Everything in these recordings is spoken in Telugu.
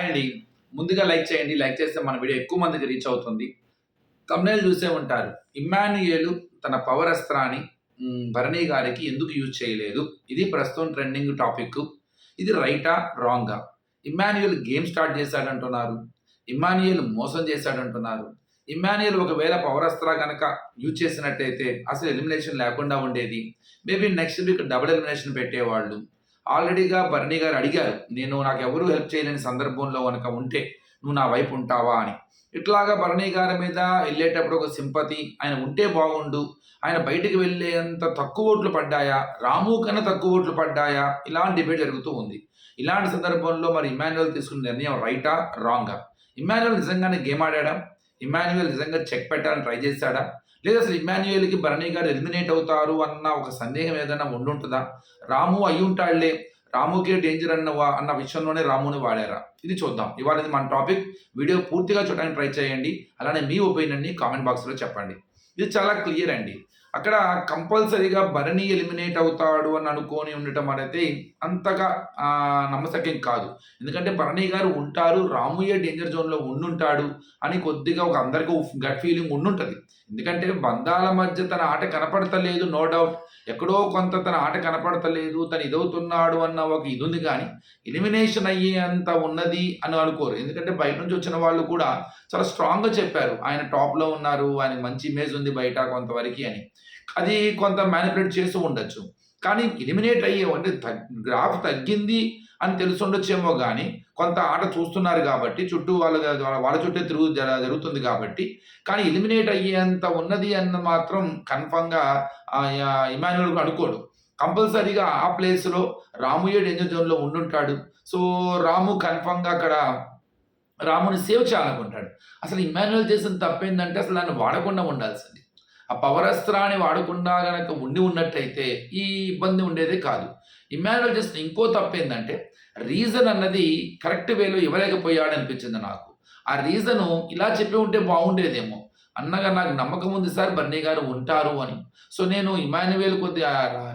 అండి ముందుగా లైక్ చేయండి. లైక్ చేస్తే మన వీడియో ఎక్కువ మందికి రీచ్ అవుతుంది. తమ్నేలు చూసే ఉంటారు. ఇమ్మాన్యుయేలు తన పవర్ అస్త్రాన్ని భరణి గారికి ఎందుకు యూజ్ చేయలేదు? ఇది ప్రస్తుతం ట్రెండింగ్ టాపిక్. ఇది రైటా రాంగా? ఇమ్మాన్యుయల్ గేమ్ స్టార్ట్ చేశాడంటున్నారు. ఇమ్మాన్యుయల్ మోసం చేశాడంటున్నారు. ఇమ్మాన్యుయల్ ఒకవేళ పవర్ అస్త్ర కనుక యూజ్ చేసినట్టయితే అసలు ఎలిమినేషన్ లేకుండా ఉండేది. Maybe next week double elimination పెట్టేవాళ్ళు. ఆల్రెడీగా భరణి గారు అడిగారు నేను నాకు ఎవరు హెల్ప్ చేయలేని సందర్భంలో కనుక ఉంటే నువ్వు నా వైపు ఉంటావా? అని. ఇట్లాగా భరణి గారి మీద వెళ్ళేటప్పుడు ఒక సింపతి ఆయన ఉంటే బాగుండు ఆయన బయటికి వెళ్ళేంత తక్కువ ఓట్లు పడ్డాయా రాము కన్నా తక్కువ ఓట్లు పడ్డాయా? ఇలాంటి డిబేట్ జరుగుతూ ఉంది. ఇలాంటి సందర్భంలో మరి ఇమాన్యువల్ తీసుకున్న నిర్ణయం రైటా రాంగా? ఇమాన్యువల్ నిజంగానే గేమ్ ఆడాడా? ఇమాన్యువల్ నిజంగా చెక్ పెట్టాలని ట్రై చేశాడా? లేదా అసలు ఇమాన్యుయల్కి భరణి గారు ఎలిమినేట్ అవుతారు అన్న ఒక సందేహం ఏదైనా ఉండుంటుందా? రాము అయి ఉంటాడులే. రాముకే డేంజర్ అన్నవా అన్న విషయంలోనే రాముని వాడారా? ఇది చూద్దాం. ఇవాళ ఇది మన టాపిక్. వీడియో పూర్తిగా చూడడానికి ట్రై చేయండి. అలానే మీ ఒపీనియన్ని కామెంట్ బాక్స్లో చెప్పండి. ఇది చాలా క్లియర్ అండి. అక్కడ కంపల్సరీగా భరణి ఎలిమినేట్ అవుతాడు అని అనుకొని ఉండటం అనేది అంతగా ఆ, నమ్మశక్యం కాదు. ఎందుకంటే భరణి గారు ఉంటారు రాముయ్య డేంజర్ జోన్లో ఉండుంటాడు అని కొద్దిగా ఒక అందరికీ గట్ ఫీలింగ్ ఉండుంటుంది. ఎందుకంటే బంధాల మధ్య తన ఆట కనపడతలేదు నో డౌట్ ఎక్కడో కొంత తన ఆట కనపడతలేదు తను ఇదవుతున్నాడు అన్న ఒక ఇది ఉంది కానీ ఎలిమినేషన్ అయ్యేంత ఉన్నది అని అనుకోరు. ఎందుకంటే బయట నుంచి వచ్చిన వాళ్ళు కూడా చాలా స్ట్రాంగ్గా చెప్పారు. ఆయన టాప్లో ఉన్నారు ఆయన మంచి ఇమేజ్ ఉంది బయట కొంతవరకు అని. అది కొంత మ్యానిపులేట్ చేస్తూ ఉండొచ్చు. కానీ ఎలిమినేట్ అయ్యే అంటే తగ్- గ్రాఫ్ తగ్గింది అని తెలిసి ఉండొచ్చేమో కానీ కొంత ఆట చూస్తున్నారు కాబట్టి చుట్టూ వాళ్ళ వాళ్ళ చుట్టే తిరుగు జరుగుతుంది కాబట్టి కానీ ఎలిమినేట్ అయ్యేంత ఉన్నది అన్న మాత్రం కన్ఫామ్గా ఇమాన్యుల్ అనుకోడు. కంపల్సరీగా ఆ ప్లేస్లో రాముయే డేంజర్ జోన్లో ఉండుంటాడు. సో రాము కన్ఫామ్గా అక్కడ రాముని సేవ్ చేయాలనుకుంటాడు. అసలు ఇమాన్యుల్ చేసిన తప్పేందంటే అసలు దాన్ని వాడకుండా ఉండాల్సింది. ఆ పవరస్త్రాన్ని వాడకుండా గనక ఉండి ఉన్నట్టయితే ఈ ఇబ్బంది ఉండేదే కాదు. ఇమాన్యుల్ చేసిన ఇంకో తప్పేందంటే రీజన్ అన్నది కరెక్ట్ వేలో ఇవ్వలేకపోయాడు అనిపించింది నాకు. ఆ రీజను ఇలా చెప్పి ఉంటే బాగుండేదేమో. అన్నగా నాకు నమ్మకం ఉంది సార్ బర్నీ గారు ఉంటారు అని. సో నేను ఇమాన్యువేల్ కొద్దిగా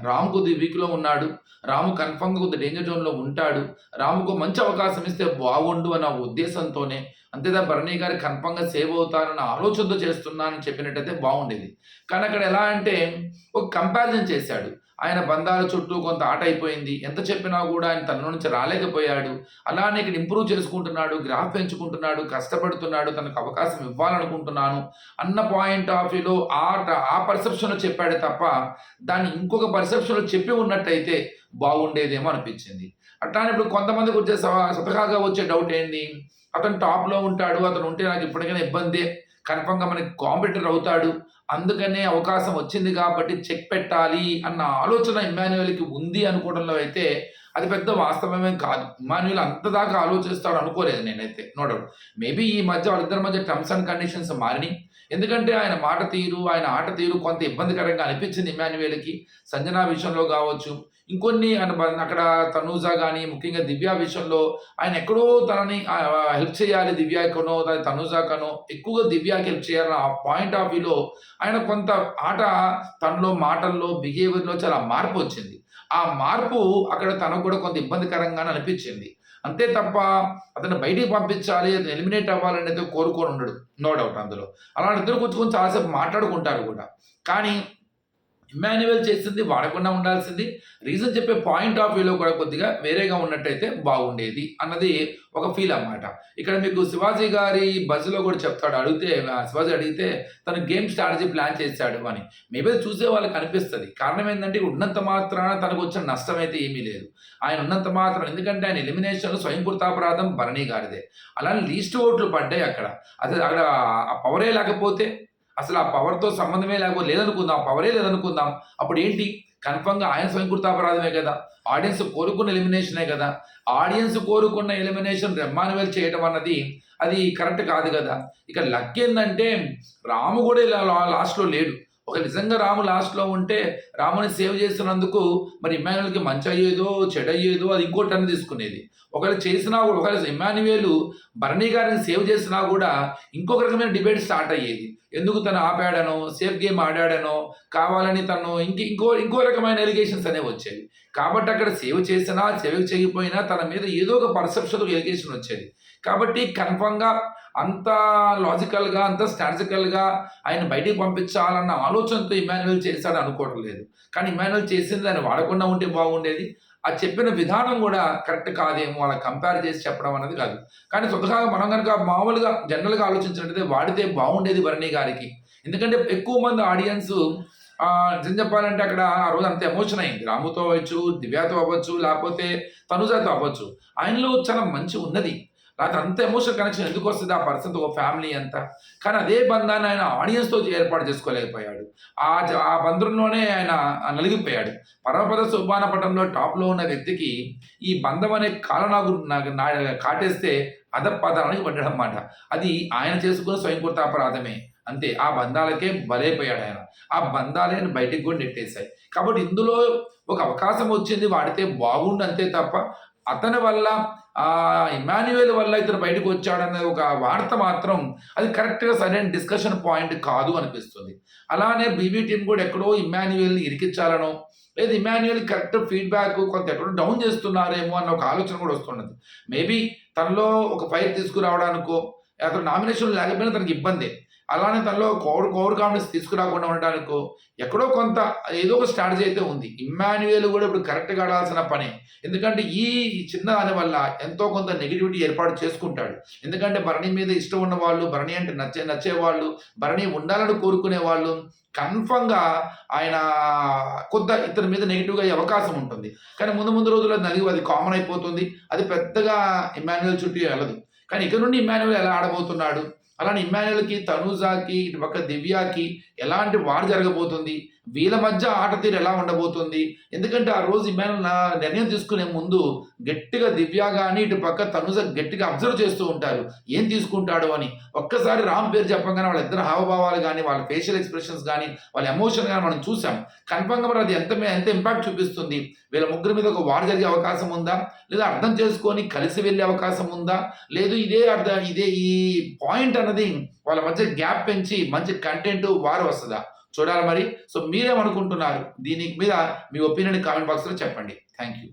రామ్ కొద్ది వీక్లో ఉన్నాడు. రాము కన్ఫర్మ్గా కొద్ది డేంజర్ జోన్లో ఉంటాడు. రాముకు మంచి అవకాశం ఇస్తే బాగుండు అన్న ఉద్దేశంతోనే అంతేదా భరణి గారు కన్ఫర్మ్గా సేవ్ అవుతారన్న ఆలోచనతో చేస్తున్నానని చెప్పినట్టయితే బాగుండేది. కానీ అక్కడ ఎలా అంటే ఒక కంపారిజన్ చేశాడు. ఆయన బంధాల చుట్టూ కొంత ఆట అయిపోయింది. ఎంత చెప్పినా కూడా ఆయన తన నుంచి రాలేకపోయాడు. అలానే ఇక్కడ ఇంప్రూవ్ చేసుకుంటున్నాడు గ్రాఫ్ పెంచుకుంటున్నాడు కష్టపడుతున్నాడు తనకు అవకాశం ఇవ్వాలనుకుంటున్నాను అన్న పాయింట్ ఆఫ్ వ్యూలో ఆ ఆ పర్సెప్షన్లో చెప్పాడే తప్ప దాన్ని ఇంకొక పర్సెప్షన్లో చెప్పి ఉన్నట్టయితే బాగుండేదేమో అనిపించింది. అట్లానే ఇప్పుడు కొంతమందికి వచ్చే సతకాగా వచ్చే డౌట్ ఏంది? అతను టాప్లో ఉంటాడు అతను ఉంటే నాకు ఇప్పటికైనా ఇబ్బందే. కన్ఫర్మ్గా మనకి కాంపిటీటర్ అవుతాడు. అందుకనే అవకాశం వచ్చింది కాబట్టి చెక్ పెట్టాలి అన్న ఆలోచన ఇమాన్యువల్కి ఉంది అనుకోవడంలో అయితే అది పెద్ద వాస్తవమే కాదు. ఇమాన్యుల్ అంత దాకా ఆలోచిస్తాడు అనుకోలేదు నేనైతే నో డౌట్. మేబీ ఈ మధ్య వాళ్ళిద్దరి మధ్య టర్మ్స్ అండ్ కండిషన్స్ మారినాయి. ఎందుకంటే ఆయన మాట తీరు ఆయన ఆట తీరు కొంత ఇబ్బందికరంగా అనిపించింది ఇమాన్యుయల్కి సంజనా విషయంలో కావచ్చు ఇంకొన్ని అక్కడ తనూజా కానీ ముఖ్యంగా దివ్యా విషయంలో ఆయన ఎక్కడో తనని హెల్ప్ చేయాలి దివ్యాకనో తనూజాకనో ఎక్కువగా దివ్యాకి హెల్ప్ చేయాలన్న ఆ పాయింట్ ఆఫ్ వ్యూలో ఆయన కొంత ఆట తనలో మాటల్లో బిహేవియర్లో చాలా మార్పు వచ్చింది. ఆ మార్పు అక్కడ తనకు కూడా కొంత ఇబ్బందికరంగానే అనిపించింది. అంతే తప్ప అతను బయటికి పంపించాలి అతను ఎలిమినేట్ అవ్వాలనేది కోరుకొని ఉండడు నో డౌట్ అందులో. అలాంటి ఇద్దరు కూర్చుకొని చాలాసేపు మాట్లాడుకుంటారు కూడా. కానీ ఇమాన్యువల్ చేసింది వాడకుండా ఉండాల్సింది. రీజన్ చెప్పే పాయింట్ ఆఫ్ వ్యూలో కూడా కొద్దిగా వేరేగా ఉన్నట్టయితే బాగుండేది అన్నది ఒక ఫీల్ అన్నమాట. ఇక్కడ మీకు శివాజీ గారి బస్సులో కూడా చెప్తాడు అడిగితే శివాజీ అడిగితే తను గేమ్ స్ట్రాటజీ ప్లాన్ చేశాడు అని. మేబీ అది చూసే వాళ్ళకి అనిపిస్తుంది. కారణం ఏంటంటే ఉన్నంత మాత్రాన తనకు వచ్చిన నష్టం అయితే ఏమీ లేదు. ఆయన ఉన్నంత మాత్రం ఎందుకంటే ఆయన ఎలిమినేషన్ స్వయంకృతాపరాధం భరణి గారిదే. అలానే లీస్ట్ ఓట్లు పడ్డాయి అక్కడ. అసలు అక్కడ పవరే లేకపోతే అసలు ఆ పవర్తో సంబంధమే లేకపోతే లేదనుకుందాం పవరే లేదనుకుందాం. అప్పుడు ఏంటి? కన్ఫర్మ్గా ఆయన స్వయంకృతాపరాధమే కదా. ఆడియన్స్ కోరుకున్న ఎలిమినేషనే కదా. ఆడియన్స్ కోరుకున్న ఎలిమినేషన్ రెమ్మానువల్ చేయడం అన్నది అది కరెక్ట్ కాదు కదా. ఇక లక్ ఏంటంటే రాము కూడా ఇలా లాస్ట్లో లేడు. ఒక నిజంగా రాము లాస్ట్లో ఉంటే రాముని సేవ్ చేస్తున్నందుకు మరి ఇమాన్యువల్కి మంచి అయ్యేదో చెడు అయ్యేదో అది ఇంకో టర్న్ తీసుకునేది. ఒకవేళ చేసినా కూడా ఒకవేళ ఇమాన్యువేలు భరణి గారిని సేవ్ చేసినా కూడా ఇంకొక రకమైన డిబేట్ స్టార్ట్ అయ్యేది. ఎందుకు తను ఆపాడనో సేఫ్ గేమ్ ఆడాడనో కావాలని తను ఇంక ఇంకో ఇంకో రకమైన ఎలిగేషన్స్ అనేవి వచ్చేవి. కాబట్టి అక్కడ సేవ చేసినా సేవ చేయకపోయినా తన మీద ఏదో ఒక పర్సెప్షన్ ఎలిగేషన్ వచ్చేది. కాబట్టి కన్ఫర్మ్గా అంత లాజికల్గా అంత స్ట్రాటజికల్గా ఆయన బయటికి పంపించాలన్న ఆలోచనతో ఇమాన్యువల్ చేశాడు అనుకోవడం లేదు. కానీ ఇమాన్యువల్ చేసింది దాన్ని వాడకుండా ఉంటే బాగుండేది. ఆ చెప్పిన విధానం కూడా కరెక్ట్ కాదేమో అలా కంపేర్ చేసి చెప్పడం అనేది కాదు. కానీ స్వతహాగా మనం కనుక మామూలుగా జనరల్గా ఆలోచించినట్టయితే వాడితే బాగుండేది భరణి గారికి. ఎందుకంటే ఎక్కువ మంది ఆడియన్స్ నిజం చెప్పాలంటే అక్కడ ఆ రోజు అంత ఎమోషన్ అయింది. రాముతో అవ్వచ్చు దివ్యాతో అవ్వచ్చు లేకపోతే తనుజాతో అవ్వచ్చు. ఆయనలో చాలా మంచి ఉన్నది. లేకపోతే అంత ఎమోషనల్ కనెక్షన్ ఎందుకు వస్తుంది? ఆ పర్సన్తో ఒక ఫ్యామిలీ అంతా. కానీ అదే బంధాన్ని ఆయన ఆడియన్స్తో ఏర్పాటు చేసుకోలేకపోయాడు. ఆ ఆ బంధంలోనే ఆయన నలిగిపోయాడు. పరమపద సుబ్బాన పటంలో టాప్లో ఉన్న వ్యక్తికి ఈ బంధం అనే కాలనాగు నాకు నా కాటేస్తే అధపదానికి పడ్డాడు అన్నమాట అది ఆయన చేసుకున్న స్వయంకృతాపరాధమే. అంతే ఆ బంధాలకే బలైపోయాడు ఆయన. ఆ బంధాలే ఆయన బయటికి కూడా నెట్టేశాయి. కాబట్టి ఇందులో ఒక అవకాశం వచ్చింది వాడితే బాగుండు అంతే తప్ప అతని వల్ల ఆ ఇమాన్యుయల్ వల్ల ఇతను బయటకు వచ్చాడనే ఒక వార్త మాత్రం అది కరెక్ట్గా సరైన డిస్కషన్ పాయింట్ కాదు అనిపిస్తుంది. అలానే బీబీ టీం కూడా ఎక్కడో ఇమాన్యుయల్ని ఇరికించాలనో లేదు ఇమాన్యుయల్ కరెక్ట్ ఫీడ్బ్యాక్ కొంత ఎక్కడో డౌన్ చేస్తున్నారేమో అన్న ఒక ఆలోచన కూడా వస్తున్నది. మేబీ తనలో ఒక ఫైర్ తీసుకురావడానికో అతను నామినేషన్ లేకపోయినా తనకి ఇబ్బంది. అలానే తనలో కోర్ కోర్ కామెంట్స్ తీసుకురాకుండా ఉండడానికో ఎక్కడో కొంత ఏదో ఒక స్ట్రాటజీ అయితే ఉంది. ఇమ్మాన్యుయల్ కూడా ఇప్పుడు కరెక్ట్గా ఆడాల్సిన పని. ఎందుకంటే ఈ చిన్న దాని వల్ల ఎంతో కొంత నెగిటివిటీ ఏర్పాటు చేసుకుంటాడు. ఎందుకంటే భరణి మీద ఇష్టం ఉన్న వాళ్ళు భరణి అంటే నచ్చే నచ్చేవాళ్ళు భరణి ఉండాలని కోరుకునే వాళ్ళు కన్ఫర్మ్గా ఆయన కొంత ఇతని మీద నెగిటివ్గా అయ్యే అవకాశం ఉంటుంది. కానీ ముందు ముందు రోజుల్లో నలిగి అది కామన్ అయిపోతుంది. అది పెద్దగా ఇమాన్యుయల్ చుట్టూ వెళ్ళదు. కానీ ఇక నుండి ఇమాన్యుయల్ ఎలా ఆడబోతున్నాడు? అలానే ఇమ్మాన్యుల్కి తనూజాకి ఇటు పక్క దివ్యాకి ఎలాంటి వార్ జరగబోతుంది? వీళ్ళ మధ్య ఆట తీరు ఎలా ఉండబోతుంది? ఎందుకంటే ఆ రోజు ఇమాన్యుల్ నా నిర్ణయం తీసుకునే ముందు గట్టిగా దివ్య కానీ ఇటు పక్క తనుజ గట్టిగా అబ్జర్వ్ చేస్తూ ఉంటారు. ఏం తీసుకుంటాడు అని. ఒక్కసారి రామ్ పేరు చెప్పగానే వాళ్ళ ఇద్దరు హావభావాలు కానీ వాళ్ళ ఫేషియల్ ఎక్స్ప్రెషన్స్ కానీ వాళ్ళ ఎమోషన్ కానీ మనం చూసాం కన్ఫర్మ్గా మరి అది ఎంత ఎంత ఇంపాక్ట్ చూపిస్తుంది? వీళ్ళ ముగ్గురు మీద ఒక వార్ జరిగే అవకాశం ఉందా? లేదా అర్థం చేసుకొని కలిసి వెళ్ళే అవకాశం ఉందా? లేదు ఇదే అర్థం ఇదే ఈ పాయింట్ అన్నది వాళ్ళ మధ్య గ్యాప్ పెంచి మంచి కంటెంట్ వారు వస్తుందా? చూడాలి మరి. సో మీరేమనుకుంటున్నారు? దీని మీద మీ ఒపీనియన్ కామెంట్ బాక్స్లో చెప్పండి. Thank you